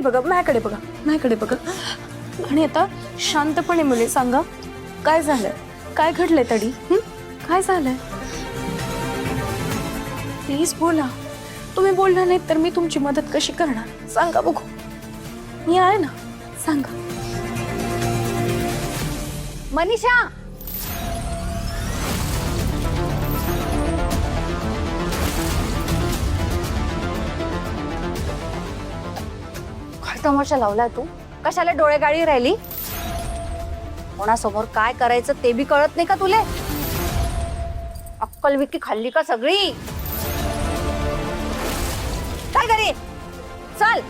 माझ्याकडे बघा माझ्याकडे बघा माझ्याकडे बघा. आणि आता शांतपणे मुले सांगा काय झालंय काय घडलंय तडी हं? काय झालंय? प्लीज बोला. तुम्ही बोलणार नाहीत तर मी तुमची मदत कशी करणार? सांगा बघू. मी आहे ना. सांगा. मनीषा! तमाशा लावलाय तू? कशाला डोळे गाडी राहिली? कोणासमोर काय करायचं ते बी कळत नाही का तुले? अक्कल विक्की खाल्ली का सगळी? काय घरी. चल.